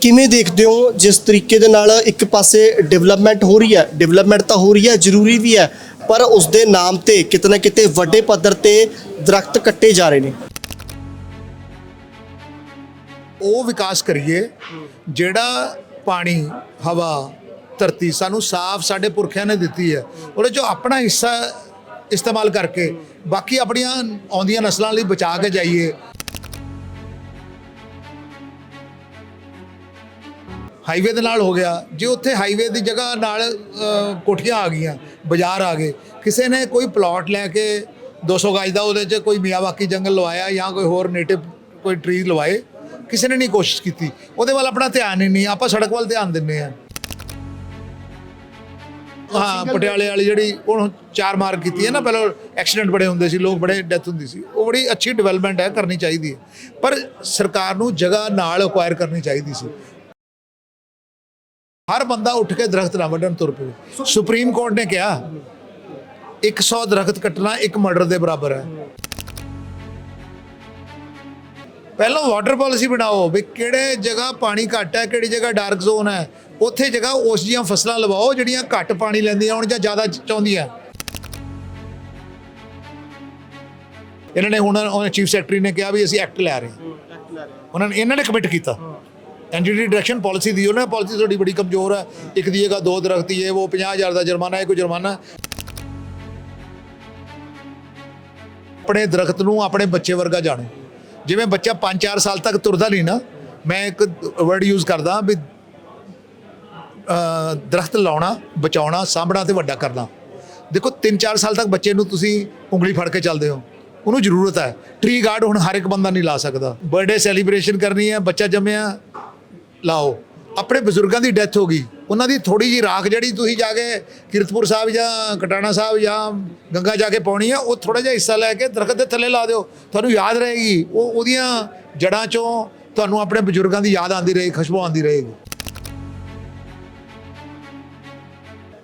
ਕਿਵੇਂ ਦੇਖਦੇ ਹੋ ਜਿਸ ਤਰੀਕੇ ਦੇ ਨਾਲ ਇੱਕ ਪਾਸੇ ਡਿਵੈਲਪਮੈਂਟ ਹੋ ਰਹੀ ਹੈ? ਡਿਵੈਲਪਮੈਂਟ ਤਾਂ ਹੋ ਰਹੀ ਹੈ, ਜ਼ਰੂਰੀ ਵੀ ਹੈ, ਪਰ ਉਸ ਦੇ ਨਾਮ ਤੇ ਕਿਤੇ ਨਾ ਕਿਤੇ ਵੱਡੇ ਪੱਧਰ ਤੇ ਦਰਖਤ ਕੱਟੇ ਜਾ ਰਹੇ ਨੇ। ਉਹ ਵਿਕਾਸ ਕਰੀਏ ਜਿਹੜਾ ਪਾਣੀ, ਹਵਾ, ਧਰਤੀ ਸਾਨੂੰ ਸਾਫ਼ ਸਾਡੇ ਪੁਰਖਿਆਂ ਨੇ ਦਿੱਤੀ ਹੈ, ਉਹਦੇ ਚੋਂ ਆਪਣਾ ਹਿੱਸਾ ਇਸਤੇਮਾਲ ਕਰਕੇ ਬਾਕੀ ਆਪਣੀਆਂ ਆਉਂਦੀਆਂ ਨਸਲਾਂ ਲਈ ਬਚਾ ਕੇ ਜਾਈਏ। ਹਾਈਵੇ ਦੇ ਨਾਲ ਹੋ ਗਿਆ। ਜੇ ਉੱਥੇ ਹਾਈਵੇ ਦੀ ਜਗ੍ਹਾ ਨਾਲ ਕੋਠੀਆਂ ਆ ਗਈਆਂ ਬਾਜ਼ਾਰ ਆ ਗਏ ਕਿਸੇ ਨੇ ਕੋਈ ਪਲਾਟ ਲੈ ਕੇ 200 ਗਜ ਦਾ ਉਹਦੇ 'ਚ ਕੋਈ ਮਿਆਵਾਕੀ ਜੰਗਲ ਲਵਾਇਆ ਜਾਂ ਕੋਈ ਹੋਰ ਨੇਟਿਵ ਕੋਈ ਟਰੀ ਲਵਾਏ ਕਿਸੇ ਨੇ ਨਹੀਂ ਕੋਸ਼ਿਸ਼ ਕੀਤੀ। ਉਹਦੇ ਵੱਲ ਆਪਣਾ ਧਿਆਨ ਹੀ ਨਹੀਂ ਆਪਾਂ ਸੜਕ ਵੱਲ ਧਿਆਨ ਦਿੰਨੇ ਆ ਹਾਂ ਪਟਿਆਲੇ ਵਾਲੀ ਜਿਹੜੀ ਹੁਣ ਚਾਰ ਮਾਰ ਕੀਤੀ ਹੈ ਨਾ ਪਹਿਲਾਂ ਐਕਸੀਡੈਂਟ ਬੜੇ ਹੁੰਦੇ ਸੀ ਲੋਕ ਬੜੇ ਡੈਥ ਹੁੰਦੀ ਸੀ। ਉਹ ਬੜੀ ਅੱਛੀ ਡਿਵੈਲਪਮੈਂਟ ਹੈ ਕਰਨੀ ਚਾਹੀਦੀ ਹੈ। ਪਰ ਸਰਕਾਰ ਨੂੰ ਜਗ੍ਹਾ ਨਾਲ ਅਕਵਾਇਰ ਕਰਨੀ ਚਾਹੀਦੀ ਸੀ। ਹਰ ਬੰਦਾ ਉੱਠ ਕੇ ਦਰਖਤ ਨਾ ਵੱਢਣ ਤੁਰ ਪਵੇ। ਸੁਪਰੀਮ ਕੋਰਟ ਨੇ ਕਿਹਾ 100 ਦਰਖਤ ਕੱਟਣਾ ਇੱਕ ਮਰਡਰ ਦੇ ਬਰਾਬਰ ਹੈ। ਪਹਿਲਾਂ ਵਾਟਰ ਪਾਲਿਸੀ ਬਣਾਓ ਵੀ ਕਿਹੜੇ ਜਗ੍ਹਾ ਪਾਣੀ ਘੱਟ ਹੈ ਕਿਹੜੀ ਜਗ੍ਹਾ ਡਾਰਕ ਜ਼ੋਨ ਹੈ। ਉੱਥੇ ਜਗ੍ਹਾ ਉਸ ਜੀਆਂ ਫਸਲਾਂ ਲਵਾਓ ਜਿਹੜੀਆਂ ਘੱਟ ਪਾਣੀ ਲੈਂਦੀਆਂ ਹੋਣ ਜਾਂ ਜ਼ਿਆਦਾ ਚਾਹੁੰਦੀਆਂ। ਇਹਨਾਂ ਨੇ ਹੁਣ ਚੀਫ ਸੈਕਟਰੀ ਨੇ ਕਿਹਾ ਵੀ ਅਸੀਂ ਐਕਟ ਲੈ ਰਹੇ ਹਾਂ। ਉਹਨਾਂ ਨੇ ਇਹਨਾਂ ਨੇ ਕਮਿਟ ਕੀਤਾ। ਐਨਜੀਟੀ ਡਾਇਰੈਕਸ਼ਨ ਪਾਲਿਸੀ ਦੀ ਉਹਨਾਂ ਪਾਲਿਸੀ ਤੁਹਾਡੀ ਬੜੀ ਕਮਜ਼ੋਰ ਹੈ ਇੱਕ ਦੀ ਜਗ੍ਹਾ ਦੋ ਦਰਖਤ ਹੀ ਹੈ ਉਹ 50000 ਦਾ ਜੁਰਮਾਨਾ ਹੈ ਕੋਈ ਜੁਰਮਾਨਾ। ਆਪਣੇ ਦਰਖਤ ਨੂੰ ਆਪਣੇ ਬੱਚੇ ਵਰਗਾ ਜਾਣੋ। ਜਿਵੇਂ ਬੱਚਾ 5-4 ਸਾਲ ਤੱਕ ਤੁਰਦਾ ਨਹੀਂ ਨਾ, ਮੈਂ ਇੱਕ ਵਰਡ ਯੂਜ਼ ਕਰਦਾ ਵੀ ਦਰਖਤ ਲਾਉਣਾ, ਬਚਾਉਣਾ, ਸਾਂਭਣਾ ਤੇ ਵੱਡਾ ਕਰਨਾ। ਦੇਖੋ 3-4 ਸਾਲ ਤੱਕ ਬੱਚੇ ਨੂੰ ਤੁਸੀਂ ਉਂਗਲੀ ਫੜ ਕੇ ਚੱਲਦੇ ਹੋ। ਉਹਨੂੰ ਜ਼ਰੂਰਤ ਹੈ। ਟ੍ਰੀ ਗਾਰਡ ਹੁਣ ਹਰ ਇੱਕ ਬੰਦਾ ਨਹੀਂ ਲਾ ਸਕਦਾ। ਬਰਥਡੇ ਸੈਲੀਬ੍ਰੇਸ਼ਨ ਕਰਨੀ ਹੈ, ਬੱਚਾ ਜੰਮਿਆ ਲਾਓ। ਆਪਣੇ ਬਜ਼ੁਰਗਾਂ ਦੀ ਡੈਥ ਹੋ ਗਈ। ਉਹਨਾਂ ਦੀ ਥੋੜੀ ਜੀ ਰਾਖ ਜਿਹੜੀ ਤੁਸੀਂ ਜਾ ਕੇ ਕੀਰਤਪੁਰ ਸਾਹਿਬ ਜਾਂ ਕਟਾਣਾ ਸਾਹਿਬ ਜਾਂ ਗੰਗਾ ਜਾ ਕੇ ਪਾਉਣੀ ਆ, ਉਹ ਥੋੜਾ ਜਿਹਾ ਹਿੱਸਾ ਲੈ ਕੇ ਦਰਖਤ ਦੇ ਥੱਲੇ ਲਾ ਦਿਓ। ਤੁਹਾਨੂੰ ਯਾਦ ਰਹੇਗੀ। ਉਹ ਉਹਦੀਆਂ ਜੜਾਂ ਚੋਂ ਤੁਹਾਨੂੰ ਆਪਣੇ ਬਜ਼ੁਰਗਾਂ ਦੀ ਯਾਦ ਆਉਂਦੀ ਰਹੇਗੀ, ਖੁਸ਼ਬੂ ਆਉਂਦੀ ਰਹੇਗੀ।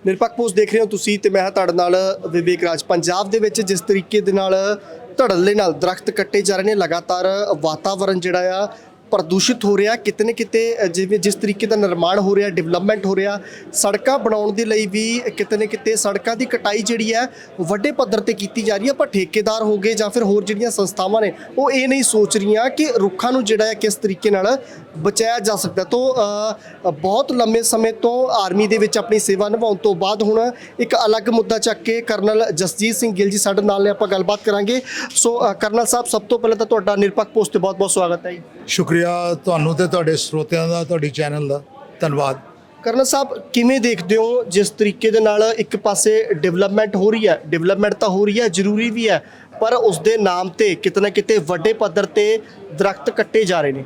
ਨਿਰਪੱਖ ਪੋਸਟ ਦੇਖ ਰਹੇ ਹੋ ਤੁਸੀਂ ਤੇ ਮੈਂ ਹਾਂ ਤੁਹਾਡੇ ਨਾਲ ਵਿਵੇਕ ਰਾਜ। ਪੰਜਾਬ ਦੇ ਵਿੱਚ ਜਿਸ ਤਰੀਕੇ ਦੇ ਨਾਲ ਧੜੱਲੇ ਨਾਲ ਦਰਖਤ ਕੱਟੇ ਜਾ ਰਹੇ ਨੇ, ਲਗਾਤਾਰ ਵਾਤਾਵਰਣ ਜਿਹੜਾ ਆ ਪ੍ਰਦੂਸ਼ਿਤ ਹੋ ਰਿਹਾ ਕਿਤੇ ਨਾ ਕਿਤੇ ਜਿਵੇਂ ਜਿਸ ਤਰੀਕੇ ਦਾ ਨਿਰਮਾਣ ਹੋ ਰਿਹਾ, ਡਿਵੈਲਪਮੈਂਟ ਹੋ ਰਿਹਾ, ਸੜਕਾਂ ਬਣਾਉਣ ਦੇ ਲਈ ਵੀ ਕਿਤੇ ਨਾ ਕਿਤੇ ਸੜਕਾਂ ਦੀ ਕਟਾਈ ਜਿਹੜੀ ਹੈ ਵੱਡੇ ਪੱਧਰ ਤੇ ਕੀਤੀ ਜਾ ਰਹੀ ਹੈ। ਪਰ ਠੇਕੇਦਾਰ ਹੋ ਗਏ ਜਾਂ ਫਿਰ ਹੋਰ ਜਿਹੜੀਆਂ ਸੰਸਥਾਵਾਂ ਨੇ, ਉਹ ਇਹ ਨਹੀਂ ਸੋਚ ਰਹੀਆਂ ਕਿ ਰੁੱਖਾਂ ਨੂੰ ਜਿਹੜਾ ਹੈ ਕਿਸ ਤਰੀਕੇ ਨਾਲ ਬਚਾਇਆ ਜਾ ਸਕਦਾ। ਤੋਂ ਬਹੁਤ ਲੰਮੇ ਸਮੇਂ ਤੋਂ ਆਰਮੀ ਦੇ ਵਿੱਚ ਆਪਣੀ ਸੇਵਾ ਨਿਭਾਉਣ ਤੋਂ ਬਾਅਦ ਹੁਣ ਇੱਕ ਅਲੱਗ ਮੁੱਦਾ ਚੱਕ ਕੇ ਕਰਨਲ ਜਸਜੀਤ ਸਿੰਘ ਗਿੱਲ ਜੀ ਸਾਡੇ ਨਾਲ ਨੇ, ਆਪਾਂ ਗੱਲਬਾਤ ਕਰਾਂਗੇ। ਸੋ ਕਰਨਲ ਸਾਹਿਬ, ਸਭ ਤੋਂ ਪਹਿਲਾਂ ਤਾਂ ਤੁਹਾਡਾ ਨਿਰਪੱਖ ਪੋਸਟ ਤੇ ਬਹੁਤ ਬਹੁਤ ਸਵਾਗਤ ਹੈ ਜੀ। ਸ਼ੁਕਰੀਆ। ਤੁਹਾਨੂੰ ਤੇ ਤੁਹਾਡੇ ਸਰੋਤਿਆਂ ਦਾ ਤੁਹਾਡੀ ਚੈਨਲ ਦਾ। ਧੰਨਵਾਦ। ਕਰਨਲ ਸਾਹਿਬ ਕਿਵੇਂ ਦੇਖਦੇ ਹੋ ਜਿਸ ਤਰੀਕੇ ਦੇ ਨਾਲ ਇੱਕ ਪਾਸੇ ਡਿਵੈਲਪਮੈਂਟ ਹੋ ਰਹੀ ਹੈ? ਡਿਵੈਲਪਮੈਂਟ ਤਾਂ ਹੋ ਰਹੀ ਹੈ ਜ਼ਰੂਰੀ ਵੀ ਹੈ ਪਰ ਉਸ ਦੇ ਨਾਮ ਤੇ ਕਿਤੇ ਨਾ ਕਿਤੇ ਵੱਡੇ ਪੱਧਰ ਤੇ ਦਰਖਤ ਕੱਟੇ ਜਾ ਰਹੇ ਨੇ।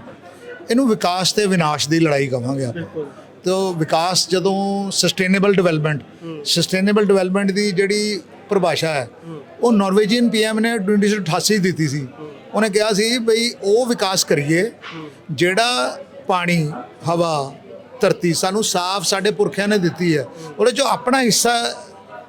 ਇਹਨੂੰ ਵਿਕਾਸ ਤੇ ਵਿਨਾਸ਼ ਦੀ ਲੜਾਈ ਕਹਾਂਗੇ ਆਪਾਂ। ਤੋ ਵਿਕਾਸ ਜਦੋਂ ਸਸਟੇਨੇਬਲ ਡਿਵੈਲਪਮੈਂਟ ਸਸਟੇਨੇਬਲ ਡਿਵੈਲਪਮੈਂਟ ਦੀ ਜਿਹੜੀ ਪਰਿਭਾਸ਼ਾ ਹੈ ਉਹ ਨਾਰਵੇਜੀਅਨ ਪੀਐਮ ਨੇ 1988 ਦਿੱਤੀ ਸੀ। ਉਹਨੇ ਕਿਹਾ ਸੀ ਬਈ ਉਹ ਵਿਕਾਸ ਕਰੀਏ, ਜਿਹੜਾ ਪਾਣੀ, ਹਵਾ, ਧਰਤੀ ਸਾਨੂੰ ਸਾਫ਼ ਸਾਡੇ ਪੁਰਖਿਆਂ ਨੇ ਦਿੱਤੀ ਹੈ, ਉਹਦੇ ਚੋਂ ਆਪਣਾ ਹਿੱਸਾ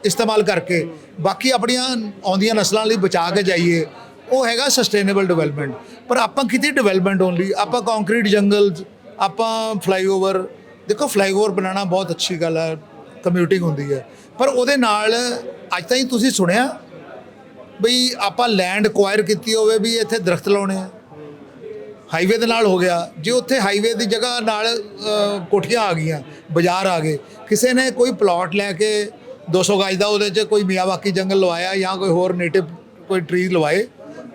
ਇਸਤੇਮਾਲ ਕਰਕੇ ਬਾਕੀ ਆਪਣੀਆਂ ਆਉਂਦੀਆਂ ਨਸਲਾਂ ਲਈ ਬਚਾ ਕੇ ਜਾਈਏ, ਉਹ ਹੈਗਾ ਸਸਟੇਨੇਬਲ ਡਿਵੈਲਪਮੈਂਟ ਪਰ ਆਪਾਂ ਕਿਤੇ ਡਿਵੈਲਪਮੈਂਟ ਓਨਲੀ ਆਪਾਂ ਕੰਕਰੀਟ ਜੰਗਲ ਆਪਾਂ ਫਲਾਈਓਵਰ ਦੇਖੋ ਫਲਾਈਓਵਰ ਬਣਾਉਣਾ ਬਹੁਤ ਅੱਛੀ ਗੱਲ ਹੈ ਕਮਿਊਟਿੰਗ ਹੁੰਦੀ ਹੈ। ਪਰ ਉਹਦੇ ਨਾਲ ਅੱਜ ਤਾਈਂ ਤੁਸੀਂ ਸੁਣਿਆ ਬਈ ਆਪਾਂ ਲੈਂਡ ਅਕਵਾਇਰ ਕੀਤੀ ਹੋਵੇ ਵੀ ਇੱਥੇ ਦਰਖਤ ਲਾਉਣੇ ਆ। ਹਾਈਵੇ ਦੇ ਨਾਲ ਹੋ ਗਿਆ। ਜੇ ਉੱਥੇ ਹਾਈਵੇ ਦੀ ਜਗ੍ਹਾ ਨਾਲ ਕੋਠੀਆਂ ਆ ਗਈਆਂ, ਬਾਜ਼ਾਰ ਆ ਗਏ, ਕਿਸੇ ਨੇ ਕੋਈ ਪਲਾਟ ਲੈ ਕੇ 200 ਗਜ ਦਾ ਉਹਦੇ 'ਚ ਕੋਈ ਮਿਆਵਾਕੀ ਜੰਗਲ ਲਵਾਇਆ ਜਾਂ ਕੋਈ ਹੋਰ ਨੇਟਿਵ ਕੋਈ ਟਰੀਜ਼ ਲਵਾਏ,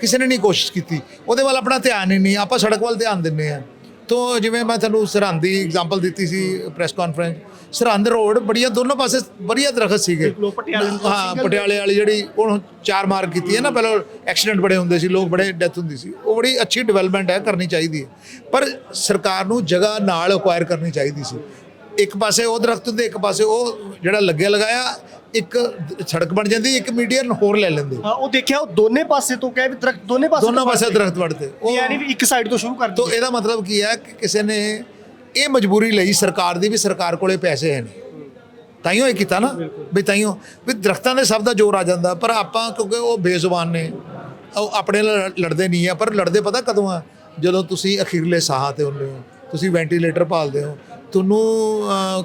ਕਿਸੇ ਨੇ ਨਹੀਂ ਕੋਸ਼ਿਸ਼ ਕੀਤੀ। ਉਹਦੇ ਵੱਲ ਆਪਣਾ ਧਿਆਨ ਹੀ ਨਹੀਂ, ਆਪਾਂ ਸੜਕ ਵੱਲ ਧਿਆਨ ਦਿੰਨੇ ਆ ਤੋਂ ਜਿਵੇਂ ਮੈਂ ਤੁਹਾਨੂੰ ਸਰਹੰਦ ਦੀ ਐਗਜ਼ਾਮਪਲ ਦਿੱਤੀ ਸੀ ਪ੍ਰੈਸ ਕਾਨਫਰੰਸ ਸਰਹੰਦ ਰੋਡ ਬੜੀਆਂ ਦੋਨੋਂ ਪਾਸੇ ਵਧੀਆ ਦਰਖਤ ਸੀਗੇ। ਹਾਂ ਪਟਿਆਲੇ ਵਾਲੀ ਜਿਹੜੀ ਹੁਣ ਚਾਰ ਮਾਰ ਕੀਤੀ ਹੈ ਨਾ ਪਹਿਲਾਂ ਐਕਸੀਡੈਂਟ ਬੜੇ ਹੁੰਦੇ ਸੀ ਲੋਕ ਬੜੇ ਡੈਥ ਹੁੰਦੀ ਸੀ। ਉਹ ਬੜੀ ਅੱਛੀ ਡਿਵੈਲਪਮੈਂਟ ਹੈ ਕਰਨੀ ਚਾਹੀਦੀ ਹੈ। ਪਰ ਸਰਕਾਰ ਨੂੰ ਜਗ੍ਹਾ ਨਾਲ ਅਕਵਾਇਰ ਕਰਨੀ ਚਾਹੀਦੀ ਸੀ। ਇੱਕ ਪਾਸੇ ਉਹ ਦਰਖਤ ਹੁੰਦੇ ਇੱਕ ਪਾਸੇ ਉਹ ਜਿਹੜਾ ਲੱਗਿਆ ਲਗਾਇਆ ਇੱਕ ਸੜਕ ਬਣ ਜਾਂਦੀ ਇੱਕ ਮੀਡੀਅਨ ਹੋਰ ਲੈ ਲੈਂਦੇ। ਹਾਂ ਉਹ ਦੇਖਿਆ ਉਹ ਦੋਨੇ ਪਾਸੇ ਤੋਂ ਕਹੇ ਵੀ ਦਰਖਤ ਦੋਨੇ ਪਾਸੇ ਦੋਨੋਂ ਪਾਸੇ ਦਰਖਤ ਵੜਦੇ ਉਹ ਯਾਨੀ ਵੀ ਇੱਕ ਸਾਈਡ ਤੋਂ ਸ਼ੁਰੂ ਕਰ ਤੋ ਇਹਦਾ ਮਤਲਬ ਕੀ ਹੈ ਕਿ ਕਿਸੇ ਨੇ ਇਹ ਮਜਬੂਰੀ ਲਈ ਸਰਕਾਰ ਦੀ ਵੀ ਸਰਕਾਰ ਕੋਲੇ ਪੈਸੇ ਹੈ ਨਹੀਂ ਤਾਈਓ ਇਹ ਕੀਤਾ ਨਾ। ਵੀ ਤਾਈਓ ਵੀ ਦਰਖਤਾਂ ਦੇ ਸਭ ਦਾ ਜ਼ੋਰ ਆ ਜਾਂਦਾ। ਪਰ ਆਪਾਂ ਕਿਉਂਕਿ ਉਹ ਬੇਜ਼ੁਬਾਨ ਨੇ ਉਹ ਆਪਣੇ ਨਾਲ ਲੜਦੇ ਨਹੀਂ ਆ। ਪਰ ਲੜਦੇ ਪਤਾ ਕਦੋਂ ਆ? ਜਦੋਂ ਤੁਸੀਂ ਅਖੀਰਲੇ ਸਾਹਾਂ ਤੇ ਹੁੰਦੇ ਹੋ। ਤੁਸੀਂ ਵੈਂਟੀਲੇਟਰ ਭਾਲਦੇ ਹੋ। ਤੁਹਾਨੂੰ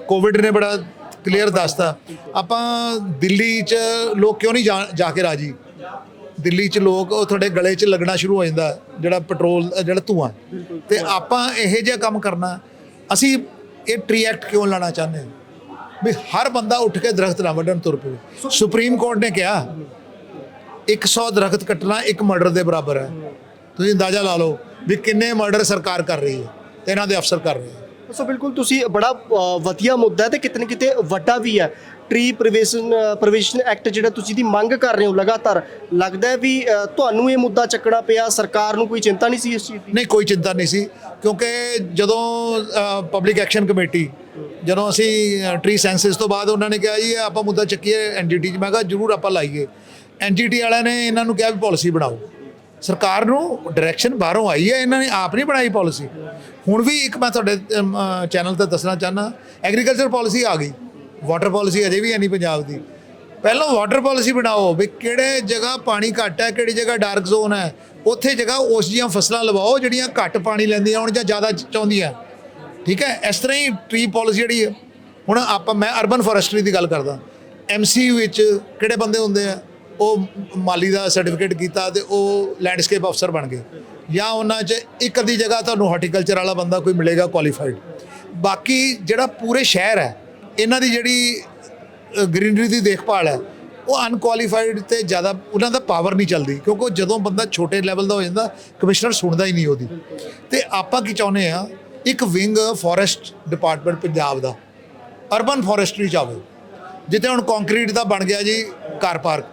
ਕੋਵਿਡ ਨੇ ਬੜਾ ਕਲੀਅਰ ਦੱਸਤਾ। ਆਪਾਂ ਦਿੱਲੀ 'ਚ ਲੋਕ ਕਿਉਂ ਨਹੀਂ ਜਾ- ਕੇ ਰਾਜੀ? ਦਿੱਲੀ 'ਚ ਲੋਕ ਉਹ ਤੁਹਾਡੇ ਗਲੇ 'ਚ ਲੱਗਣਾ ਸ਼ੁਰੂ ਹੋ ਜਾਂਦਾ। ਜਿਹੜਾ ਪੈਟਰੋਲ ਜਿਹੜਾ ਧੂਆਂ। ਤੇ ਆਪਾਂ ਇਹੋ ਜਿਹਾ ਕੰਮ ਕਰਨਾ। ਅਸੀਂ ਇਹ ਟਰੀ ਐਕਟ ਕਿਉਂ ਲਾਣਾ ਚਾਹੁੰਦੇ ਹਾਂ? ਵੀ ਹਰ ਬੰਦਾ ਉੱਠ ਕੇ ਦਰਖਤ ਨਾ ਵੱਢਣ ਤੁਰ ਪਵੇ। ਸੁਪਰੀਮ ਕੋਰਟ ਨੇ ਕਿਹਾ 100 ਦਰਖਤ ਕੱਟਣਾ ਇੱਕ ਮਰਡਰ ਦੇ ਬਰਾਬਰ ਹੈ। ਤੁਸੀਂ ਅੰਦਾਜ਼ਾ ਲਾ ਲਓ ਵੀ ਕਿੰਨੇ ਮਰਡਰ ਸਰਕਾਰ ਕਰ ਰਹੀ ਹੈ ਤੇ ਇਹਨਾਂ ਦੇ ਅਫਸਰ ਕਰ ਰਹੇ ਹੈ। ਸੋ ਬਿਲਕੁਲ ਤੁਸੀਂ ਬੜਾ ਵਧੀਆ ਮੁੱਦਾ ਹੈ ਤੇ ਕਿਤੇ ਨਾ ਕਿਤੇ ਵੱਡਾ ਵੀ ਹੈ। ਟ੍ਰੀ ਪ੍ਰੀਵੇਸ਼ਨ ਪ੍ਰੋਵੀਜ਼ਨ ਐਕਟ ਜਿਹੜਾ ਤੁਸੀਂ ਦੀ ਮੰਗ ਕਰ ਰਹੇ ਹੋ ਲਗਾਤਾਰ, ਲੱਗਦਾ ਹੈ ਵੀ ਤੁਹਾਨੂੰ ਇਹ ਮੁੱਦਾ ਚੱਕਣਾ ਪਿਆ, ਸਰਕਾਰ ਨੂੰ ਕੋਈ ਚਿੰਤਾ ਨਹੀਂ ਸੀ ਇਸ ਚੀਜ਼ ਦੀ? ਨਹੀਂ, ਕੋਈ ਚਿੰਤਾ ਨਹੀਂ ਸੀ, ਕਿਉਂਕਿ ਜਦੋਂ ਪਬਲਿਕ ਐਕਸ਼ਨ ਕਮੇਟੀ ਜਦੋਂ ਅਸੀਂ ਟ੍ਰੀ ਸੈਂਸਸ ਤੋਂ ਬਾਅਦ ਉਹਨਾਂ ਨੇ ਕਿਹਾ ਜੀ ਆਪਾਂ ਮੁੱਦਾ ਚੱਕੀਏ ਐਨਜੀਟੀ 'ਚ। ਮੈਂ ਕਿਹਾ, ਜ਼ਰੂਰ ਆਪਾਂ ਲਾਈਏ। ਐਨਜੀਟੀ ਵਾਲਿਆਂ ਨੇ ਇਹਨਾਂ ਨੂੰ ਕਿਹਾ ਵੀ ਪਾਲਿਸੀ ਬਣਾਓ। ਸਰਕਾਰ ਨੂੰ ਡਾਇਰੈਕਸ਼ਨ ਬਾਹਰੋਂ ਆਈ ਹੈ, ਇਹਨਾਂ ਨੇ ਆਪ ਨਹੀਂ ਬਣਾਈ ਪਾਲਿਸੀ ਹੁਣ ਵੀ ਇੱਕ ਮੈਂ ਤੁਹਾਡੇ ਚੈਨਲ ਤੇ ਦੱਸਣਾ ਚਾਹਨਾ ਐਗਰੀਕਲਚਰ ਪਾਲਿਸੀ ਆ ਗਈ। ਵਾਟਰ ਪਾਲਿਸੀ ਅਜੇ ਵੀ ਹੈ ਨਹੀਂ ਪੰਜਾਬ ਦੀ। ਪਹਿਲਾਂ ਵਾਟਰ ਪਾਲਿਸੀ ਬਣਾਓ ਵੀ ਕਿਹੜੇ ਜਗ੍ਹਾ ਪਾਣੀ ਘੱਟ ਹੈ, ਕਿਹੜੀ ਜਗ੍ਹਾ ਡਾਰਕ ਜ਼ੋਨ ਹੈ। ਉੱਥੇ ਜਗ੍ਹਾ ਉਸ ਜੀਆਂ ਫਸਲਾਂ ਲਵਾਓ, ਜਿਹੜੀਆਂ ਘੱਟ ਪਾਣੀ ਲੈਂਦੀਆਂ ਹੁਣ ਜਾਂ ਜ਼ਿਆਦਾ ਚਾਹੁੰਦੀਆਂ। ਠੀਕ ਹੈ? ਇਸ ਤਰ੍ਹਾਂ ਹੀ ਟਰੀ ਪਾਲਿਸੀ ਜਿਹੜੀ ਹੈ। ਹੁਣ ਆਪਾਂ, ਮੈਂ ਅਰਬਨ ਫੋਰੈਸਟਰੀ ਦੀ ਗੱਲ ਕਰਦਾ। ਐਮਸੀ ਵਿੱਚ ਕਿਹੜੇ ਬੰਦੇ ਹੁੰਦੇ ਆ? ਉਹ ਮਾਲੀ ਦਾ ਸਰਟੀਫਿਕੇਟ ਕੀਤਾ ਤੇ ਉਹ ਲੈਂਡਸਕੇਪ ਅਫਸਰ ਬਣ ਗਏ। ਜਾਂ ਉਹਨਾਂ 'ਚ ਇੱਕ ਅੱਧੀ ਜਗ੍ਹਾ ਤੁਹਾਨੂੰ ਹਾਰਟੀਕਲਚਰ ਵਾਲਾ ਬੰਦਾ ਕੋਈ ਮਿਲੇਗਾ ਕੁਆਲੀਫਾਈਡ ਬਾਕੀ ਜਿਹੜਾ ਪੂਰੇ ਸ਼ਹਿਰ ਹੈ, ਇਹਨਾਂ ਦੀ ਜਿਹੜੀ ਗ੍ਰੀਨਰੀ ਦੀ ਦੇਖਭਾਲ ਹੈ, ਉਹ ਅਨਕੁਆਲੀਫਾਈਡ ਤੇ ਜ਼ਿਆਦਾ ਉਹਨਾਂ ਦਾ ਪਾਵਰ ਨਹੀਂ ਚੱਲਦੀ। ਕਿਉਂਕਿ ਉਹ ਜਦੋਂ ਬੰਦਾ ਛੋਟੇ ਲੈਵਲ ਦਾ ਹੋ ਜਾਂਦਾ ਕਮਿਸ਼ਨਰ ਸੁਣਦਾ ਹੀ ਨਹੀਂ ਉਹਦੀ। ਤੇ ਆਪਾਂ ਕੀ ਚਾਹੁੰਦੇ ਆ ਇੱਕ ਵਿੰਗ ਫੋਰੈਸਟ ਡਿਪਾਰਟਮੈਂਟ ਪੰਜਾਬ ਦਾ ਅਰਬਨ ਫੋਰੈਸਟਰੀ ਚ ਆਵੇ। ਜਿੱਥੇ ਹੁਣ ਕੰਕਰੀਟ ਦਾ ਬਣ ਗਿਆ ਜੀ ਕਾਰ ਪਾਰਕ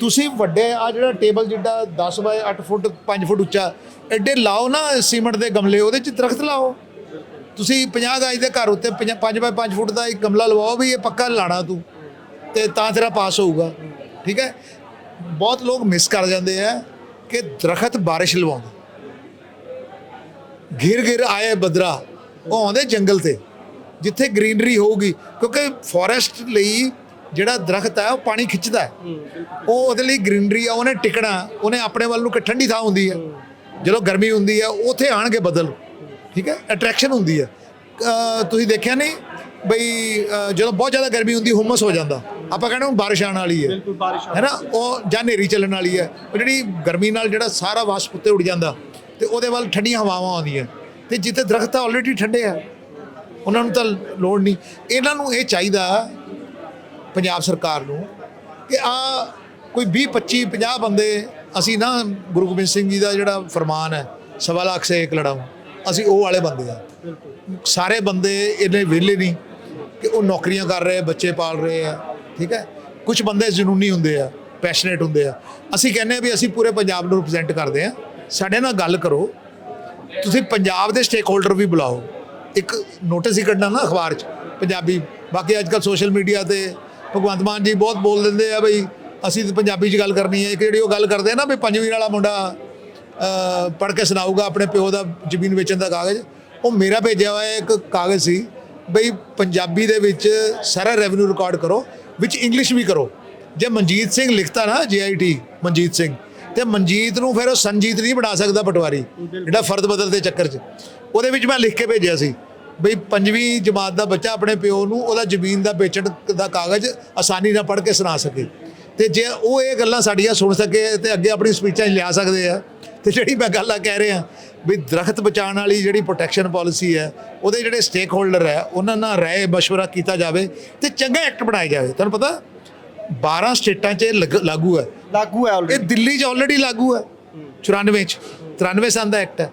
ਤੁਸੀਂ ਵੱਡੇ ਆ ਜਿਹੜਾ ਟੇਬਲ ਜਿੱਡਾ 10 ਬਾਏ 8 ਫੁੱਟ 5 ਫੁੱਟ ਉੱਚਾ, ਐਡੇ ਲਾਓ ਨਾ ਸੀਮੈਂਟ ਦੇ ਗਮਲੇ, ਉਹਦੇ ਚ ਦਰਖਤ ਲਾਓ। ਤੁਸੀਂ 50 ਗਾਜ ਦੇ ਘਰ ਉੱਤੇ 5 ਬਾਏ 5 ਫੁੱਟ ਦਾ ਇੱਕ ਗਮਲਾ ਲਵਾਓ ਵੀ ਇਹ ਪੱਕਾ ਲਾਣਾ ਤੂੰ, ਤੇ ਤਾਂ ਤੇਰਾ ਪਾਸ ਹੋਊਗਾ। ਠੀਕ ਹੈ? ਬਹੁਤ ਲੋਕ ਮਿਸ ਕਰ ਜਾਂਦੇ ਆ ਕਿ ਦਰਖਤ ਬਾਰਿਸ਼ ਲਵਾਉਂਦੇ। ਘਿਰ ਘਿਰ ਆਏ ਬਦਰਾ, ਉਹ ਆਉਂਦੇ ਜੰਗਲ ਤੇ, ਜਿੱਥੇ ਗ੍ਰੀਨਰੀ ਹੋਊਗੀ, ਕਿਉਂਕਿ ਫੋਰੈਸਟ ਲਈ ਜਿਹੜਾ ਦਰਖਤ ਹੈ ਉਹ ਪਾਣੀ ਖਿੱਚਦਾ ਹੈ। ਉਹ ਉਹਦੇ ਲਈ ਗ੍ਰੀਨਰੀ ਆ ਉਹਨੇ ਟਿਕਣਾ ਉਹਨੇ ਆਪਣੇ ਵੱਲ ਨੂੰ ਕਿ ਠੰਡੀ ਥਾਂ ਹੁੰਦੀ ਹੈ। ਜਦੋਂ ਗਰਮੀ ਹੁੰਦੀ ਹੈ ਉੱਥੇ ਆਣਗੇ ਬਦਲ। ਠੀਕ ਹੈ? ਅਟਰੈਕਸ਼ਨ ਹੁੰਦੀ ਹੈ। ਤੁਸੀਂ ਦੇਖਿਆ ਨਹੀਂ? ਬਈ ਜਦੋਂ ਬਹੁਤ ਜ਼ਿਆਦਾ ਗਰਮੀ ਹੁੰਦੀ ਹੁਮਸ ਹੋ ਜਾਂਦਾ। ਆਪਾਂ ਕਹਿੰਦੇ ਹੁਣ ਬਾਰਿਸ਼ ਆਉਣ ਵਾਲੀ ਹੈ। ਹੈ ਨਾ? ਉਹ ਜਾਂ ਹਨੇਰੀ ਚੱਲਣ ਵਾਲੀ ਹੈ। ਉਹ ਜਿਹੜੀ ਗਰਮੀ ਨਾਲ ਜਿਹੜਾ ਸਾਰਾ ਵਾਸ਼ਪ ਉੱਤੇ ਉੱਡ ਜਾਂਦਾ ਤੇ ਉਹਦੇ ਵੱਲ ਠੰਡੀਆਂ ਹਵਾਵਾਂ ਆਉਂਦੀਆਂ। ਤੇ ਜਿੱਥੇ ਦਰਖਤ ਆਲਰੇਡੀ ਠੰਡੇ ਆ ਉਹਨਾਂ ਨੂੰ ਤਾਂ ਲੋੜ ਨਹੀਂ। ਇਹਨਾਂ ਨੂੰ ਇਹ ਚਾਹੀਦਾ ਪੰਜਾਬ ਸਰਕਾਰ ਨੂੰ ਕਿ ਆ ਕੋਈ 20 25 50 ਬੰਦੇ ਅਸੀਂ ਨਾ ਗੁਰੂ ਗੋਬਿੰਦ ਸਿੰਘ ਜੀ ਦਾ ਜਿਹੜਾ ਫਰਮਾਨ ਹੈ, ਸਵਾ ਲੱਖ ਸੇ ਇੱਕ ਲੜਾਊਂ ਅਸੀਂ ਉਹ ਵਾਲੇ ਬੰਦੇ ਆ। ਸਾਰੇ ਬੰਦੇ ਇਹਨੇ ਵਿਹਲੇ ਨਹੀਂ ਕਿ ਉਹ ਨੌਕਰੀਆਂ ਕਰ ਰਹੇ, ਬੱਚੇ ਪਾਲ ਰਹੇ ਆ, ਠੀਕ ਹੈ? ਕੁਝ ਬੰਦੇ ਜਨੂਨੀ ਹੁੰਦੇ ਆ ਪੈਸ਼ਨੇਟ ਹੁੰਦੇ ਆ। ਅਸੀਂ ਕਹਿੰਦੇ ਆ ਵੀ ਅਸੀਂ ਪੂਰੇ ਪੰਜਾਬ ਨੂੰ ਰਿਪਰੈਜ਼ੈਂਟ ਕਰਦੇ ਆ। ਸਾਡੇ ਨਾਲ ਗੱਲ ਕਰੋ। ਤੁਸੀਂ ਪੰਜਾਬ ਦੇ ਸਟੇਕ ਹੋਲਡਰ ਵੀ ਬੁਲਾਓ। ਇੱਕ ਨੋਟਿਸ ਹੀ ਕੱਢਣਾ ਨਾ ਅਖਬਾਰ 'ਚ, ਪੰਜਾਬੀ। ਬਾਕੀ ਅੱਜ ਕੱਲ ਸੋਸ਼ਲ ਮੀਡੀਆ ਤੇ ਭਗਵੰਤ ਮਾਨ ਜੀ ਬਹੁਤ ਬੋਲ ਦਿੰਦੇ ਆ ਬਈ, ਅਸੀਂ ਤਾਂ ਪੰਜਾਬੀ 'ਚ ਗੱਲ ਕਰਨੀ ਹੈ। ਇੱਕ ਜਿਹੜੀ ਉਹ ਗੱਲ ਕਰਦੇ ਆ ਨਾ ਵੀ ਪੰਜਵੀਂ ਵਾਲਾ ਮੁੰਡਾ ਪੜ੍ਹ ਕੇ ਸੁਣਾਊਗਾ ਆਪਣੇ ਪਿਓ ਦਾ ਜ਼ਮੀਨ ਵੇਚਣ ਦਾ ਕਾਗਜ਼। ਉਹ ਮੇਰਾ ਭੇਜਿਆ ਹੋਇਆ ਇੱਕ ਕਾਗਜ਼ ਸੀ ਬਈ, ਪੰਜਾਬੀ ਦੇ ਵਿੱਚ ਸਾਰਾ ਰੈਵਨਿਊ ਰਿਕਾਰਡ ਕਰੋ, ਵਿੱਚ ਇੰਗਲਿਸ਼ ਵੀ ਕਰੋ। ਜੇ ਮਨਜੀਤ ਸਿੰਘ ਲਿਖਤਾ ਨਾ ਜੀਆਈਟੀ ਮਨਜੀਤ ਸਿੰਘ, ਤੇ ਮਨਜੀਤ ਨੂੰ ਫਿਰ ਉਹ ਸੰਜੀਤ ਨਹੀਂ ਬਣਾ ਸਕਦਾ ਪਟਵਾਰੀ, ਜਿਹੜਾ ਫਰਦ ਬਦਲ ਦੇ ਚੱਕਰ 'ਚ। ਉਹਦੇ ਵਿੱਚ ਮੈਂ ਲਿਖ ਕੇ ਭੇਜਿਆ ਸੀ। ਬਈ ਪੰਜਵੀਂ ਜਮਾਤ ਦਾ ਬੱਚਾ ਆਪਣੇ ਪਿਓ ਨੂੰ ਉਹਦਾ ਜ਼ਮੀਨ ਦਾ ਵੇਚਣ ਦਾ ਕਾਗਜ਼ ਆਸਾਨੀ ਨਾਲ ਪੜ੍ਹ ਕੇ ਸੁਣਾ ਸਕੇ। ਤੇ ਜੇ ਉਹ ਇਹ ਗੱਲਾਂ ਸਾਡੀਆਂ ਸੁਣ ਸਕੇ ਤੇ ਅੱਗੇ ਆਪਣੀ ਸਪੀਚਾਂ 'ਚ ਲਿਆ ਸਕਦੇ ਆ। ਤੇ ਜਿਹੜੀ ਮੈਂ ਗੱਲ ਆ ਕਹਿ ਰਿਹਾ ਵੀ ਦਰਖਤ ਬਚਾਉਣ ਵਾਲੀ ਜਿਹੜੀ ਪ੍ਰੋਟੈਕਸ਼ਨ ਪਾਲਿਸੀ ਹੈ ਉਹਦੇ ਜਿਹੜੇ ਸਟੇਕ ਹੋਲਡਰ ਹੈ ਉਹਨਾਂ ਨਾਲ ਰਾਏ ਮਸ਼ਵਰਾ ਕੀਤਾ ਜਾਵੇ ਤੇ ਚੰਗਾ ਐਕਟ ਬਣਾਇਆ ਜਾਵੇ। ਤੁਹਾਨੂੰ ਪਤਾ 12 ਸਟੇਟਾਂ 'ਚ ਇਹ ਲੱਗ- ਹੈ। ਲਾਗੂ ਹੈ ਇਹ ਆਲਰੇਡੀ ਦਿੱਲੀ 'ਚ ਆਲਰੇਡੀ ਲਾਗੂ ਹੈ। 94 'ਚ 93 ਸਾਲ ਦਾ ਐਕਟ ਹੈ।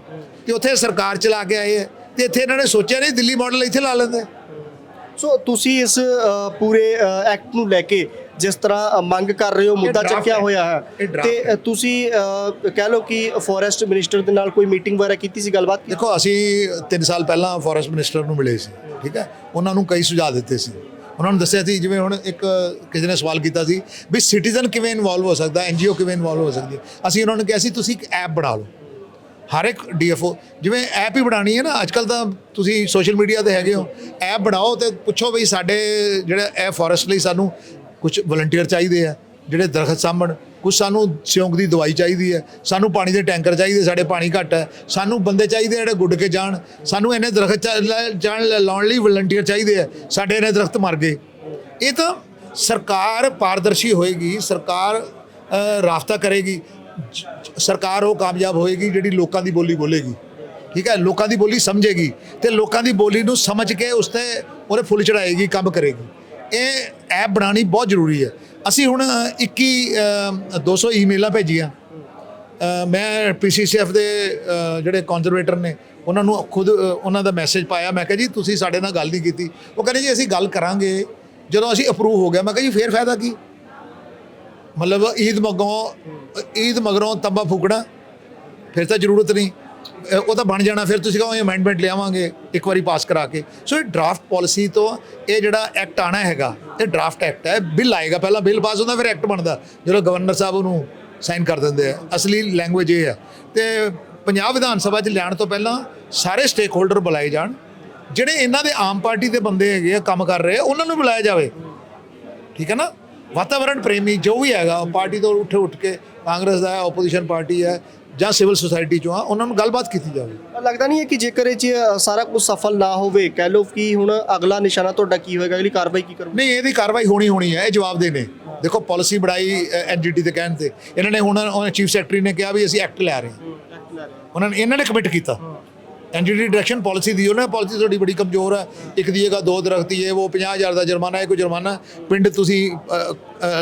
ਤੇ ਉੱਥੇ ਸਰਕਾਰ ਚਲਾ ਕੇ ਆਏ ਹੈ। ਤੇ ਇੱਥੇ ਇਹਨਾਂ ਨੇ ਸੋਚਿਆ ਨਹੀਂ ਦਿੱਲੀ ਮਾਡਲ ਇੱਥੇ ਲਾ ਲੈਂਦੇ। ਸੋ ਤੁਸੀਂ ਇਸ ਪੂਰੇ ਐਕਟ ਨੂੰ ਲੈ ਕੇ ਜਿਸ ਤਰ੍ਹਾਂ ਮੰਗ ਕਰ ਰਹੇ ਹੋ ਮੁੱਦਾ ਚੱਕਿਆ। ਹੋਇਆ ਹੈ ਤੇ। ਤੁਸੀਂ ਕਹਿ ਲਓ ਕਿ ਫੋਰੈਸਟ ਮਿਨਿਸਟਰ ਦੇ ਨਾਲ ਕੋਈ ਮੀਟਿੰਗ ਵਗੈਰਾ ਕੀਤੀ ਸੀ ਗੱਲਬਾਤ ਦੇਖੋ ਅਸੀਂ 3 ਸਾਲ ਪਹਿਲਾਂ ਫੋਰੈਸਟ ਮਿਨਿਸਟਰ ਨੂੰ ਮਿਲੇ ਸੀ ਠੀਕ ਹੈ? ਉਹਨਾਂ ਨੂੰ ਕਈ ਸੁਝਾਅ ਦਿੱਤੇ ਸੀ। ਉਹਨਾਂ ਨੂੰ ਦੱਸਿਆ ਸੀ ਜਿਵੇਂ ਹੁਣ ਇੱਕ ਕਿਸੇ ਨੇ ਸਵਾਲ ਕੀਤਾ ਸੀ ਵੀ ਸਿਟੀਜ਼ਨ ਕਿਵੇਂ ਇਨਵੋਲਵ ਹੋ ਸਕਦਾ ਐਨਜੀਓ ਕਿਵੇਂ ਇਨਵੋਲਵ ਹੋ ਸਕਦੀ ਹੈ? ਅਸੀਂ ਉਹਨਾਂ ਨੂੰ ਕਿਹਾ ਸੀ ਤੁਸੀਂ ਇੱਕ ਐਪ ਬਣਾ ਲਓ। ਹਰ ਇੱਕ ਡੀਐਫਓ ਜਿਵੇਂ ਐਪ ਹੀ ਬਣਾਣੀ ਹੈ ਨਾ ਅੱਜ ਅੱਜਕੱਲ ਤਾਂ ਤੁਸੀਂ ਸੋਸ਼ਲ ਮੀਡੀਆ ਤੇ ਹੈਗੇ ਹੋ ਐਪ ਬਣਾਓ ਤੇ ਪੁੱਛੋ ਵੀ ਸਾਡੇ ਜਿਹੜਾ ਇਹ ਫੋਰੈਸਟ ਲਈ ਸਾਨੂੰ ਕੁਝ ਵਲੰਟੀਅਰ ਚਾਹੀਦੇ ਆ ਜਿਹੜੇ ਦਰਖਤ ਸਾਂਭਣ ਕੁਝ ਸਾਨੂੰ ਸਿਉਂਕ ਦੀ ਦਵਾਈ ਚਾਹੀਦੀ ਹੈ ਸਾਨੂੰ ਪਾਣੀ ਦੇ ਟੈਂਕਰ ਚਾਹੀਦੇ ਸਾਡੇ ਪਾਣੀ ਘੱਟ ਹੈ ਸਾਨੂੰ ਬੰਦੇ ਚਾਹੀਦੇ ਜਿਹੜੇ ਗੁੱਡ ਕੇ ਜਾਣ ਸਾਨੂੰ ਇਹਨੇ ਦਰਖਤ ਚਾ- ਲੈ- ਜਾਣ ਲਾਉਣ ਲਈ ਵਲੰਟੀਅਰ ਚਾਹੀਦੇ ਹੈ ਸਾਡੇ ਇਹਨੇ ਦਰਖਤ ਮਰ ਗਏ। ਇਹ ਤਾਂ ਸਰਕਾਰ ਪਾਰਦਰਸ਼ੀ ਹੋਏਗੀ ਸਰਕਾਰ ਅ, ਰਾਬਤਾ ਕਰੇਗੀ ਸਰਕਾਰ ਉਹ ਕਾਮਯਾਬ ਹੋਏਗੀ ਜਿਹੜੀ ਲੋਕਾਂ ਦੀ ਬੋਲੀ ਬੋਲੇਗੀ। ਠੀਕ ਹੈ? ਲੋਕਾਂ ਦੀ ਬੋਲੀ ਸਮਝੇਗੀ ਤੇ ਲੋਕਾਂ ਦੀ ਬੋਲੀ ਨੂੰ ਸਮਝ ਕੇ ਉਸ ਤੇ ਉਹਦੇ ਫੁੱਲ ਚੜਾਏਗੀ ਕੰਮ ਕਰੇਗੀ। ਇਹ ਐਪ ਬਣਾਉਣੀ ਬਹੁਤ ਜ਼ਰੂਰੀ ਹੈ। ਅਸੀਂ ਹੁਣ 21 ਅ, 200 ਈਮੇਲਾਂ ਭੇਜੀਆਂ। ਅ, ਮੈਂ ਪੀਸੀਸੀਐਫ ਦੇ ਜਿਹੜੇ ਕੰਜ਼ਰਵੇਟਰ ਨੇ ਉਹਨਾਂ ਨੂੰ ਖੁਦ ਉਹਨਾਂ ਦਾ ਮੈਸੇਜ ਪਾਇਆ। ਮੈਂ ਕਿਹਾ ਜੀ ਤੁਸੀਂ ਸਾਡੇ ਨਾਲ ਗੱਲ ਨਹੀਂ ਕੀਤੀ। ਉਹ ਕਹਿੰਦੇ ਜੀ ਅਸੀਂ ਗੱਲ ਕਰਾਂਗੇ। ਜਦੋਂ ਅਸੀਂ ਅਪਰੂਵ ਹੋ ਗਿਆ ਮੈਂ ਕਿਹਾ ਜੀ ਫੇਰ ਫਾਇਦਾ ਕੀ? ਮਤਲਬ ਈਦ ਮਗਰੋਂ ਈਦ ਮਗਰੋਂ ਤੰਬਾ ਫੂਕਣਾ, ਫਿਰ ਤਾਂ ਜ਼ਰੂਰਤ ਨਹੀਂ। ਉਹ ਤਾਂ ਬਣ ਜਾਣਾ, ਫਿਰ ਤੁਸੀਂ ਕਹੋ ਅਮੈਂਡਮੈਂਟ ਲਿਆਵਾਂਗੇ, ਇੱਕ ਵਾਰੀ ਪਾਸ ਕਰਾ ਕੇ। ਸੋ ਇਹ ਡਰਾਫਟ ਪਾਲਿਸੀ ਤੋਂ ਇਹ ਜਿਹੜਾ ਐਕਟ ਆਣਾ ਹੈਗਾ, ਇਹ ਡਰਾਫਟ ਐਕਟ ਹੈ। ਬਿੱਲ ਆਏਗਾ, ਪਹਿਲਾਂ ਬਿੱਲ ਪਾਸ ਹੁੰਦਾ, ਫਿਰ ਐਕਟ ਬਣਦਾ। ਜਦੋਂ ਗਵਰਨਰ ਸਾਹਿਬ ਉਹਨੂੰ ਸਾਈਨ ਕਰ ਦਿੰਦੇ ਆ। ਅਸਲੀ ਲੈਂਗੁਏਜ ਇਹ ਹੈ ਤੇ ਪੰਜਾਬ ਵਿਧਾਨ ਸਭਾ 'ਚ ਲੈਣ ਤੋਂ ਪਹਿਲਾਂ ਸਾਰੇ ਸਟੇਕ ਹੋਲਡਰ ਬੁਲਾਏ ਜਾਣ। ਜਿਹੜੇ ਇਹਨਾਂ ਦੇ ਆਮ ਪਾਰਟੀ ਦੇ ਬੰਦੇ ਹੈਗੇ ਆ, ਕੰਮ ਕਰ ਰਹੇ ਆ, ਉਹਨਾਂ ਨੂੰ ਬੁਲਾਇਆ ਜਾਵੇ। ਠੀਕ ਹੈ ਨਾ? ਵਾਤਾਵਰਣ ਪ੍ਰੇਮੀ ਜੋ ਵੀ ਹੈਗਾ ਪਾਰਟੀ ਤੋਂ ਉੱਠ ਉੱਠ ਕੇ ਕਾਂਗਰਸ ਦਾ ਹੈ ਆਪੋਜੀਸ਼ਨ ਪਾਰਟੀ ਹੈ ਜਾਂ ਸਿਵਲ ਸੁਸਾਇਟੀ ਚੋਂ ਆ ਉਹਨਾਂ ਨੂੰ ਗੱਲਬਾਤ ਕੀਤੀ ਜਾਵੇ। ਲੱਗਦਾ ਨਹੀਂ ਹੈ ਕਿ ਜੇਕਰ ਇਹ 'ਚ ਸਾਰਾ ਕੁਝ ਸਫਲ ਨਾ ਹੋਵੇ ਕਹਿ ਲਓ ਕਿ ਹੁਣ ਅਗਲਾ ਨਿਸ਼ਾਨਾ ਤੁਹਾਡਾ ਕੀ ਹੋਏਗਾ ਅਗਲੀ ਕਾਰਵਾਈ ਕੀ ਕਰੋਗੇ? ਨਹੀਂ ਇਹਦੀ ਕਾਰਵਾਈ ਹੋਣੀ ਹੋਣੀ ਹੈ ਇਹ ਜਵਾਬ ਦੇ ਨੇ ਦੇਖੋ ਪਾਲਿਸੀ ਬਣਾਈ ਐਨਜੀਟੀ ਦੇ ਕਹਿਣ ਤੇ। ਇਹਨਾਂ ਨੇ ਹੁਣ ਚੀਫ ਸੈਕਟਰੀ ਨੇ ਕਿਹਾ ਵੀ ਅਸੀਂ ਐਕਟ ਲੈ ਰਹੇ ਹਾਂ। ਉਹਨਾਂ ਨੇ ਇਹਨਾਂ ਨੇ ਕਮਿਟ ਕੀਤਾ। ਐਨਜੀਟੀ ਡਾਇਰੈਕਸ਼ਨ ਪਾਲਿਸੀ ਦੀ ਉਹਨਾਂ ਪਾਲਿਸੀ ਤੁਹਾਡੀ ਬੜੀ ਕਮਜ਼ੋਰ ਹੈ ਇੱਕ ਦੀ ਜਗ੍ਹਾ ਦੋ ਦਰਖਤੀ ਹੈ ਉਹ 50000 ਦਾ ਜੁਰਮਾਨਾ ਹੈ ਕੋਈ ਜੁਰਮਾਨਾ ਪਿੰਡ ਤੁਸੀਂ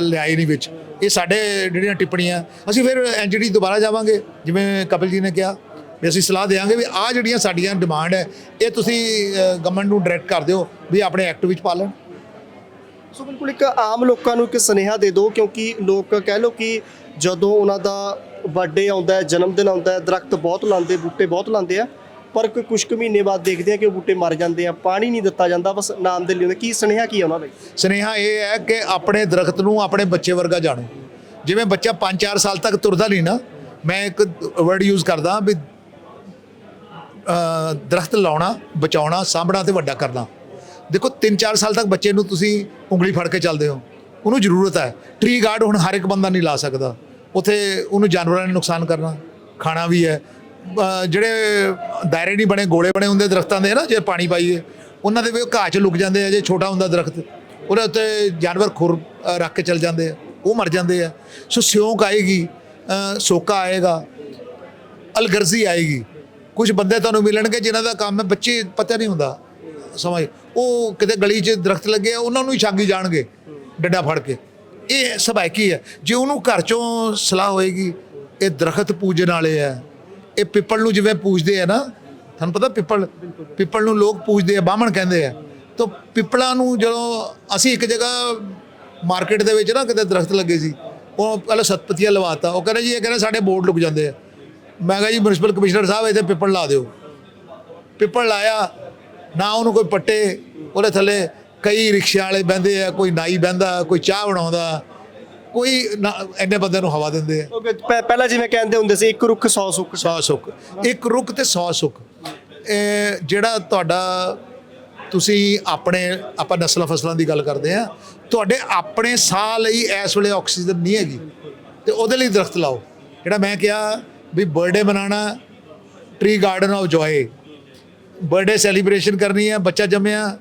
ਲਿਆਏ ਨਹੀਂ ਵਿੱਚ। ਇਹ ਸਾਡੇ ਜਿਹੜੀਆਂ ਟਿੱਪਣੀਆਂ, ਅਸੀਂ ਫਿਰ ਐਨਜੀਟੀ ਦੁਬਾਰਾ ਜਾਵਾਂਗੇ। ਜਿਵੇਂ ਕਪਿਲ ਜੀ ਨੇ ਕਿਹਾ ਵੀ ਅਸੀਂ ਸਲਾਹ ਦੇਵਾਂਗੇ ਵੀ ਆਹ ਜਿਹੜੀਆਂ ਸਾਡੀਆਂ ਡਿਮਾਂਡ ਹੈ, ਇਹ ਤੁਸੀਂ ਗਵਰਨਮੈਂਟ ਨੂੰ ਡਾਇਰੈਕਟ ਕਰ ਦਿਓ ਵੀ ਆਪਣੇ ਐਕਟ ਵਿੱਚ ਪਾ ਲੈਣ। ਸੋ ਬਿਲਕੁਲ ਇੱਕ ਆਮ ਲੋਕਾਂ ਨੂੰ ਇੱਕ ਸੁਨੇਹਾ ਦੇ ਦਿਓ, ਕਿਉਂਕਿ ਲੋਕ ਕਹਿ ਲਓ ਕਿ ਜਦੋਂ ਉਹਨਾਂ ਦਾ ਬਰਥਡੇ ਆਉਂਦਾ ਹੈ, ਜਨਮ ਦਿਨ ਆਉਂਦਾ ਹੈ, ਦਰਖਤ ਬਹੁਤ ਲਾਉਂਦੇ, ਬੂਟੇ ਬਹੁਤ ਲਾਉਂਦੇ ਆ ਪਰ ਕੋਈ ਕੁਝ ਕੁ ਮਹੀਨੇ ਬਾਅਦ ਦੇਖਦੇ ਆ ਕਿ ਉਹ ਬੂਟੇ ਮਰ ਜਾਂਦੇ ਆ, ਪਾਣੀ ਨਹੀਂ ਦਿੱਤਾ ਜਾਂਦਾ, ਬਸ ਨਾਮ ਦੇ ਲਈ ਹੁੰਦਾ ਕੀ ਸੁਨੇਹਾ ਕੀ ਆ ਉਹਨਾਂ ਦਾ ਸੁਨੇਹਾ ਇਹ ਹੈ ਕਿ ਆਪਣੇ ਦਰਖਤ ਨੂੰ ਆਪਣੇ ਬੱਚੇ ਵਰਗਾ ਜਾਣੋ। ਜਿਵੇਂ ਬੱਚਾ 5-4 ਸਾਲ ਤੱਕ ਤੁਰਦਾ ਨਹੀਂ ਨਾ, ਮੈਂ ਇੱਕ ਵਰਡ ਯੂਜ਼ ਕਰਦਾ ਵੀ ਦਰਖਤ ਲਾਉਣਾ, ਬਚਾਉਣਾ, ਸਾਂਭਣਾ ਤੇ ਵੱਡਾ ਕਰਨਾ। ਦੇਖੋ 3-4 ਸਾਲ ਤੱਕ ਬੱਚੇ ਨੂੰ ਤੁਸੀਂ ਉਂਗਲੀ ਫੜ ਕੇ ਚੱਲਦੇ ਹੋ। ਉਹਨੂੰ ਜ਼ਰੂਰਤ ਹੈ। ਟ੍ਰੀ ਗਾਰਡ ਹੁਣ ਹਰ ਇੱਕ ਬੰਦਾ ਨਹੀਂ ਲਾ ਸਕਦਾ। ਉਥੇ ਉਹਨੂੰ ਜਾਨਵਰਾਂ ਨੇ ਨੁਕਸਾਨ ਕਰਨਾ। ਖਾਣਾ ਵੀ ਹੈ। ਜਿਹੜੇ ਦਾਇਰੇ ਨਹੀਂ ਬਣੇ, ਗੋਲੇ ਬਣੇ ਹੁੰਦੇ ਦਰਖਤਾਂ ਦੇ ਨਾ, ਜੇ ਪਾਣੀ ਪਾਈਏ, ਉਹਨਾਂ ਦੇ ਵੀ ਘਾਹ 'ਚ ਲੁਕ ਜਾਂਦੇ ਆ, ਜੇ ਛੋਟਾ ਹੁੰਦਾ ਦਰਖਤ, ਉਹਦੇ ਉੱਤੇ ਜਾਨਵਰ ਖੁਰ ਰੱਖ ਕੇ ਚੱਲ ਜਾਂਦੇ ਆ, ਉਹ ਮਰ ਜਾਂਦੇ ਆ। ਸੋ ਸਿਉਂਕ ਆਏਗੀ ਸੋਕਾ ਆਏਗਾ, ਅਲਗਰਜ਼ੀ ਆਏਗੀ। ਕੁਝ ਬੰਦੇ ਤੁਹਾਨੂੰ ਮਿਲਣਗੇ ਜਿਨ੍ਹਾਂ ਦਾ ਕੰਮ ਹੈ, ਬੱਚੇ ਪਤਾ ਨਹੀਂ ਹੁੰਦਾ, ਸਮਝ। ਉਹ ਕਿਤੇ ਗਲੀ 'ਚ ਦਰਖਤ ਲੱਗੇ ਆ, ਉਹਨਾਂ ਨੂੰ ਹੀ ਛਾਂਗੀ ਜਾਣਗੇ, ਡੰਡਾ ਫੜ ਕੇ। ਇਹ ਸਭਾਇਕੀ ਹੈ। ਜੇ ਉਹਨੂੰ ਘਰ ਚੋਂ ਸਲਾਹ ਹੋਏਗੀ, ਇਹ ਦਰਖਤ ਪੂਜਣ ਵਾਲੇ ਆ ਇਹ ਪਿੱਪਲ ਨੂੰ ਜਿਵੇਂ ਪੂਜਦੇ ਆ ਨਾ, ਤੁਹਾਨੂੰ ਪਤਾ ਪਿੱਪਲ ਪਿੱਪਲ ਨੂੰ ਲੋਕ ਪੂਜਦੇ ਆ, ਬਾਹਮਣ ਕਹਿੰਦੇ ਆ। ਤਾਂ ਪਿੱਪਲਾਂ ਨੂੰ ਜਦੋਂ ਅਸੀਂ ਇੱਕ ਜਗ੍ਹਾ ਮਾਰਕੀਟ ਦੇ ਵਿੱਚ ਨਾ ਕਿਤੇ ਦਰਖਤ ਲੱਗੇ ਸੀ, ਉਹ ਪਹਿਲਾਂ ਸਤਪਤੀਆ ਲਵਾਤਾ। ਉਹ ਕਹਿੰਦੇ ਜੀ, ਇਹ ਕਹਿੰਦੇ ਸਾਡੇ ਬੋਰਡ ਲੁਕ ਜਾਂਦੇ ਆ। ਮੈਂ ਕਿਹਾ ਜੀ ਮਿਊਨਿਸਪਲ ਕਮਿਸ਼ਨਰ ਸਾਹਿਬ, ਇੱਥੇ ਪਿੱਪਲ ਲਾ ਦਿਓ। ਪਿੱਪਲ ਲਾਇਆ, ਨਾ ਉਹਨੂੰ ਕੋਈ ਪੱਟੇ, ਉਹਦੇ ਥੱਲੇ ਕਈ ਰਿਕਸ਼ਿਆਂ ਵਾਲੇ ਬਹਿੰਦੇ ਆ, ਕੋਈ ਨਾਈ ਬਹਿੰਦਾ, ਕੋਈ ਚਾਹ ਬਣਾਉਂਦਾ। ਕੋਈ ਨਾ- ਇੰਨੇ ਬੰਦੇ ਨੂੰ ਹਵਾ ਦਿੰਦੇ ਆ। ਪਹਿਲਾਂ ਜਿਵੇਂ ਕਹਿੰਦੇ ਹੁੰਦੇ ਸੀ ਇੱਕ ਰੁੱਖ 100 ਸੁੱਖ। 100 ਸੁੱਖ। ਇੱਕ ਰੁੱਖ ਤੇ 100 ਸੁੱਖ। ਇਹ ਜਿਹੜਾ ਤੁਹਾਡਾ ਤੁਸੀਂ ਆਪਣੇ ਆਪਾਂ ਨਸਲਾਂ ਫਸਲਾਂ ਦੀ ਗੱਲ ਕਰਦੇ ਆ ਤੁਹਾਡੇ ਆਪਣੇ ਸਾਹ ਲਈ ਇਸ ਵੇਲੇ ਆਕਸੀਜਨ ਨਹੀਂ ਹੈਗੀ। ਤੇ ਉਹਦੇ ਲਈ ਦਰਖਤ ਲਾਓ। ਜਿਹੜਾ ਮੈਂ ਕਿਹਾ ਵੀ birthday ਮਨਾਣਾ tree garden of joy birthday celebration ਕਰਨੀ ਹੈ ਬੱਚਾ ਜੰਮਿਆ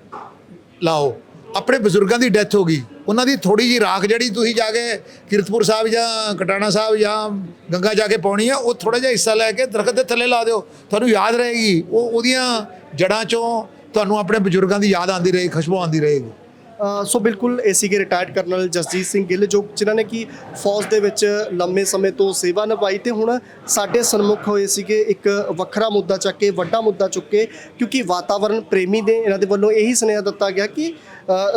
ਲਾਓ। ਆਪਣੇ ਬਜ਼ੁਰਗਾਂ ਦੀ ਡੈਥ ਹੋ ਗਈ। ਉਹਨਾਂ ਦੀ ਥੋੜੀ ਜੀ ਰਾਖ ਜਿਹੜੀ ਤੁਸੀਂ ਜਾ ਕੇ ਕੀਰਤਪੁਰ ਸਾਹਿਬ ਜਾਂ ਕਟਾਣਾ ਸਾਹਿਬ ਜਾਂ ਗੰਗਾ ਜਾ ਕੇ ਪਾਉਣੀ ਆ, ਉਹ ਥੋੜਾ ਜਿਹਾ ਹਿੱਸਾ ਲੈ ਕੇ ਦਰਖਤ ਦੇ ਥੱਲੇ ਲਾ ਦਿਓ। ਤੁਹਾਨੂੰ ਯਾਦ ਰਹੇਗੀ, ਉਹ ਉਹਦੀਆਂ ਜੜਾਂ ਚੋਂ ਤੁਹਾਨੂੰ ਆਪਣੇ ਬਜ਼ੁਰਗਾਂ ਦੀ ਯਾਦ ਆਉਂਦੀ ਰਹੇਗੀ, ਖੁਸ਼ਬੂ ਆਉਂਦੀ ਰਹੇਗੀ। ਸੋ ਬਿਲਕੁਲ ਇਹ ਸੀਗੇ ਰਿਟਾਇਰਡ ਕਰਨਲ ਜਸਜੀਤ ਸਿੰਘ ਗਿੱਲ, ਜੋ ਜਿਨ੍ਹਾਂ ਨੇ ਕਿ ਫੌਜ ਦੇ ਵਿੱਚ ਲੰਮੇ ਸਮੇਂ ਤੋਂ ਸੇਵਾ ਨਿਭਾਈ ਤੇ ਹੁਣ ਸਾਡੇ ਸਨਮੁਖ ਹੋਏ ਸੀਗੇ ਇੱਕ ਵੱਖਰਾ ਮੁੱਦਾ ਚੱਕ ਕੇ, ਵੱਡਾ ਮੁੱਦਾ ਚੁੱਕ ਕੇ, ਕਿਉਂਕਿ ਵਾਤਾਵਰਣ ਪ੍ਰੇਮੀ ਦੇ ਇਹਨਾਂ ਦੇ ਵੱਲੋਂ ਇਹੀ ਸੁਨੇਹਾ ਦਿੱਤਾ ਗਿਆ ਕਿ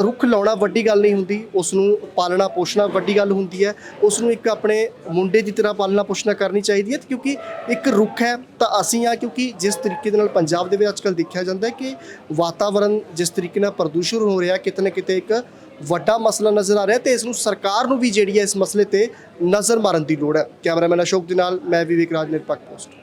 ਰੁੱਖ ਲਾਉਣਾ ਵੱਡੀ ਗੱਲ ਨਹੀਂ ਹੁੰਦੀ ਉਸ ਨੂੰ ਪਾਲਣਾ ਪੋਸ਼ਣਾ ਵੱਡੀ ਗੱਲ ਹੁੰਦੀ ਹੈ ਉਸ ਨੂੰ ਇੱਕ ਆਪਣੇ ਮੁੰਡੇ ਦੀ ਤਰ੍ਹਾਂ ਪਾਲਣਾ ਪੋਸ਼ਣਾ ਕਰਨੀ ਚਾਹੀਦੀ ਹੈ ਤੇ ਕਿਉਂਕਿ ਇੱਕ ਰੁੱਖ ਹੈ ਤਾਂ ਅਸੀਂ ਆ ਕਿਉਂਕਿ ਜਿਸ ਤਰੀਕੇ ਦੇ ਨਾਲ ਪੰਜਾਬ ਦੇ ਵਿੱਚ ਅੱਜਕੱਲ ਦੇਖਿਆ ਜਾਂਦਾ ਹੈ ਕਿ ਵਾਤਾਵਰਣ ਜਿਸ ਤਰੀਕੇ ਨਾਲ ਪ੍ਰਦੂਸ਼ਣ ਹੋ ਰਿਹਾ, ਕਿਤੇ ਨਾ ਕਿਤੇ ਇੱਕ ਵੱਡਾ ਮਸਲਾ ਨਜ਼ਰ ਆ ਰਿਹਾ ਤੇ ਇਸ ਨੂੰ ਸਰਕਾਰ ਨੂੰ ਵੀ ਜਿਹੜੀ ਹੈ ਇਸ ਮਸਲੇ ਤੇ ਨਜ਼ਰ ਮਾਰਨ ਦੀ ਲੋੜ ਹੈ। ਕੈਮਰਾਮੈਨ ਅਸ਼ੋਕ ਦੇ ਨਾਲ ਮੈਂ ਵਿਵੇਕ ਰਾਜ, ਨਿਰਪੱਖ ਪੋਸਟ।